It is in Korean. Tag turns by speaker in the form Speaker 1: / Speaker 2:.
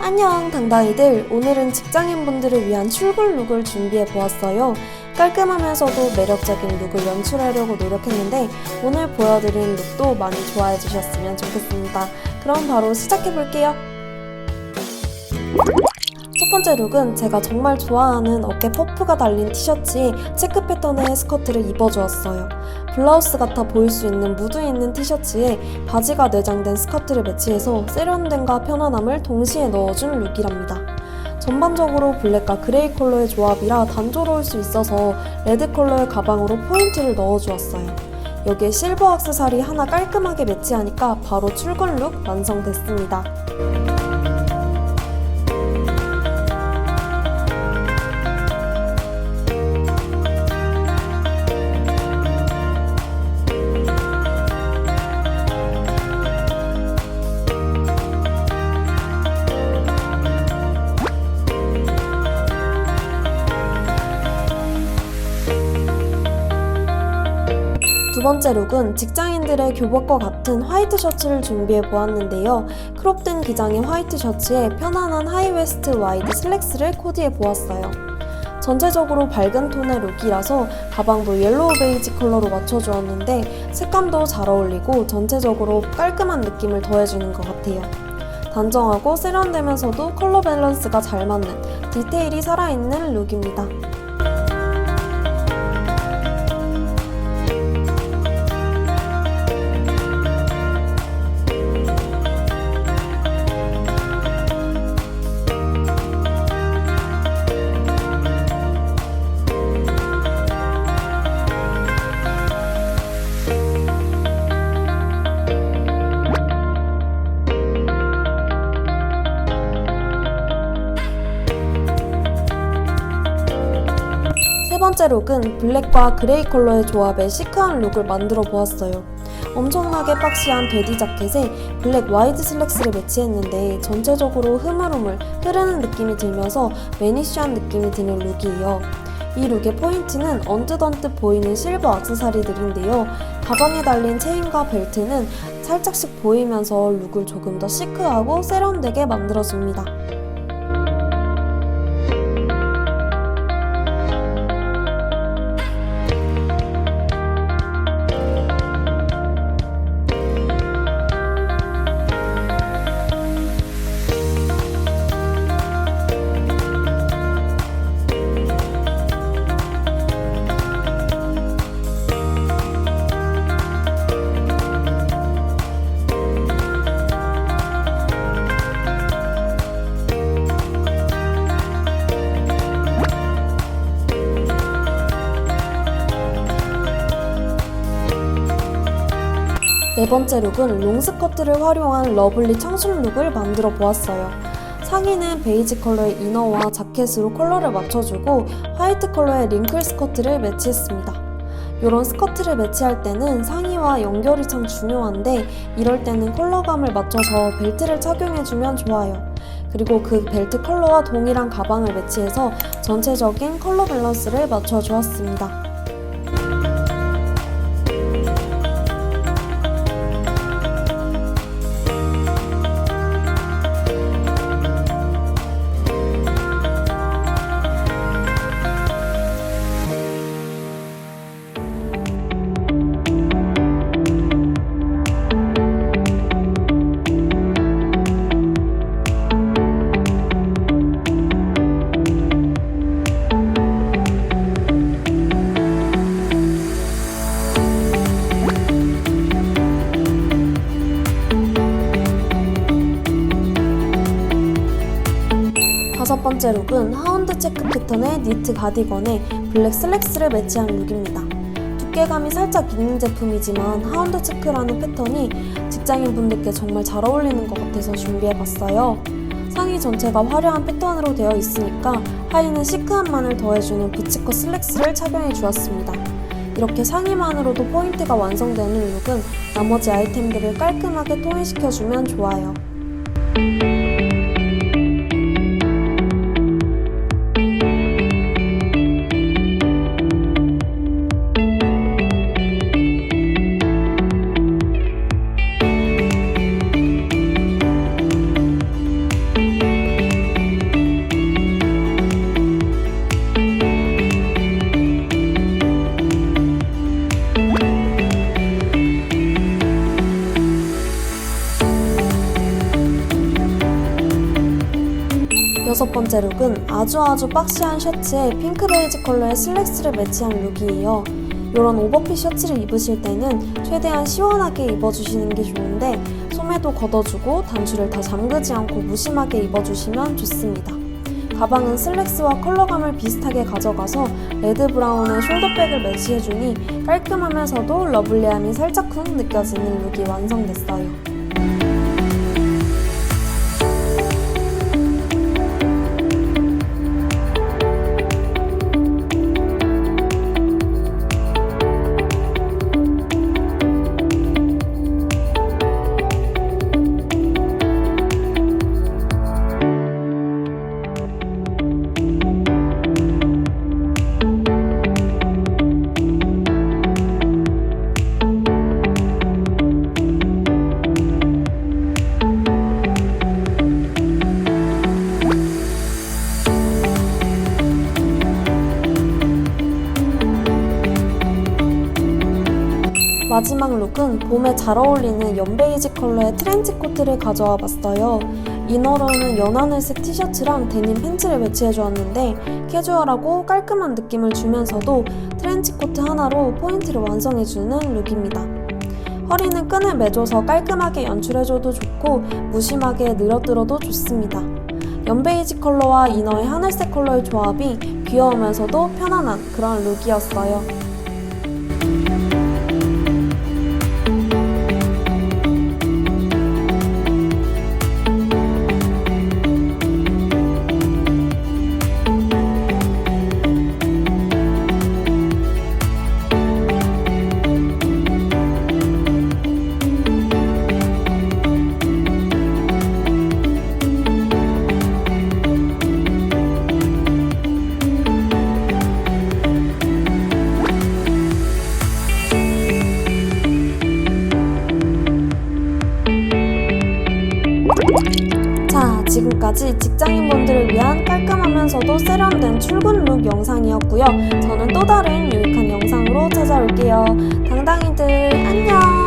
Speaker 1: 안녕 당당이들. 오늘은 직장인분들을 위한 출근 룩을 준비해 보았어요. 깔끔하면서도 매력적인 룩을 연출하려고 노력했는데 오늘 보여드린 룩도 많이 좋아해 주셨으면 좋겠습니다. 그럼 바로 시작해 볼게요 첫 번째 룩은 제가 정말 좋아하는 어깨 퍼프가 달린 티셔츠에 체크 패턴의 스커트를 입어주었어요. 블라우스 같아 보일 수 있는 무드 있는 티셔츠에 바지가 내장된 스커트를 매치해서 세련됨과 편안함을 동시에 넣어준 룩이랍니다. 전반적으로 블랙과 그레이 컬러의 조합이라 단조로울 수 있어서 레드 컬러의 가방으로 포인트를 넣어주었어요. 여기에 실버 액세서리 하나 깔끔하게 매치하니까 바로 출근 룩 완성됐습니다. 두 번째 룩은 직장인들의 교복과 같은 화이트 셔츠를 준비해 보았는데요. 크롭된 기장의 화이트 셔츠에 편안한 하이웨스트 와이드 슬랙스를 코디해 보았어요. 전체적으로 밝은 톤의 룩이라서 가방도 옐로우 베이지 컬러로 맞춰주었는데 색감도 잘 어울리고 전체적으로 깔끔한 느낌을 더해주는 것 같아요. 단정하고 세련되면서도 컬러 밸런스가 잘 맞는 디테일이 살아있는 룩입니다. 번째 룩은 블랙과 그레이 컬러의 조합의 시크한 룩을 만들어 보았어요. 엄청나게 박시한 베디 자켓에 블랙 와이드 슬랙스를 매치했는데 전체적으로 흐물흐물 흐르는 느낌이 들면서 매니쉬한 느낌이 드는 룩이에요. 이 룩의 포인트는 언뜻언뜻 보이는 실버 액세서리들인데요. 가방에 달린 체인과 벨트는 살짝씩 보이면서 룩을 조금 더 시크하고 세련되게 만들어줍니다. 네 번째 룩은 롱스커트를 활용한 러블리 청순 룩을 만들어 보았어요. 상의는 베이지 컬러의 이너와 자켓으로 컬러를 맞춰주고 화이트 컬러의 링클 스커트를 매치했습니다. 이런 스커트를 매치할 때는 상의와 연결이 참 중요한데 이럴 때는 컬러감을 맞춰서 벨트를 착용해주면 좋아요. 그리고 그 벨트 컬러와 동일한 가방을 매치해서 전체적인 컬러 밸런스를 맞춰주었습니다. 다섯 번째 룩은 하운드 체크 패턴의 니트 가디건에 블랙 슬랙스를 매치한 룩입니다. 두께감이 살짝 있는 제품이지만 하운드 체크라는 패턴이 직장인 분들께 정말 잘 어울리는 것 같아서 준비해봤어요. 상의 전체가 화려한 패턴으로 되어 있으니까 하의는 시크함만을 더해주는 부츠컷 슬랙스를 착용해 주었습니다. 이렇게 상의만으로도 포인트가 완성되는 룩은 나머지 아이템들을 깔끔하게 통일시켜주면 좋아요. 여섯 번째 룩은 아주 아주 박시한 셔츠에 핑크 베이지 컬러의 슬랙스를 매치한 룩이에요. 이런 오버핏 셔츠를 입으실 때는 최대한 시원하게 입어주시는 게 좋은데 소매도 걷어주고 단추를 다 잠그지 않고 무심하게 입어주시면 좋습니다. 가방은 슬랙스와 컬러감을 비슷하게 가져가서 레드 브라운의 숄더백을 매치해주니 깔끔하면서도 러블리함이 살짝 쿵 느껴지는 룩이 완성됐어요. 마지막 룩은 봄에 잘 어울리는 연베이지 컬러의 트렌치 코트를 가져와 봤어요. 이너로는 연하늘색 티셔츠랑 데님 팬츠를 매치해 주었는데 캐주얼하고 깔끔한 느낌을 주면서도 트렌치 코트 하나로 포인트를 완성해 주는 룩입니다. 허리는 끈을 매줘서 깔끔하게 연출해줘도 좋고 무심하게 늘어뜨려도 좋습니다. 연베이지 컬러와 이너의 하늘색 컬러의 조합이 귀여우면서도 편안한 그런 룩이었어요. 자, 지금까지 직장인분들을 위한 깔끔하면서도 세련된 출근 룩 영상이었고요. 저는 또 다른 유익한 영상으로 찾아올게요. 당당이들 안녕!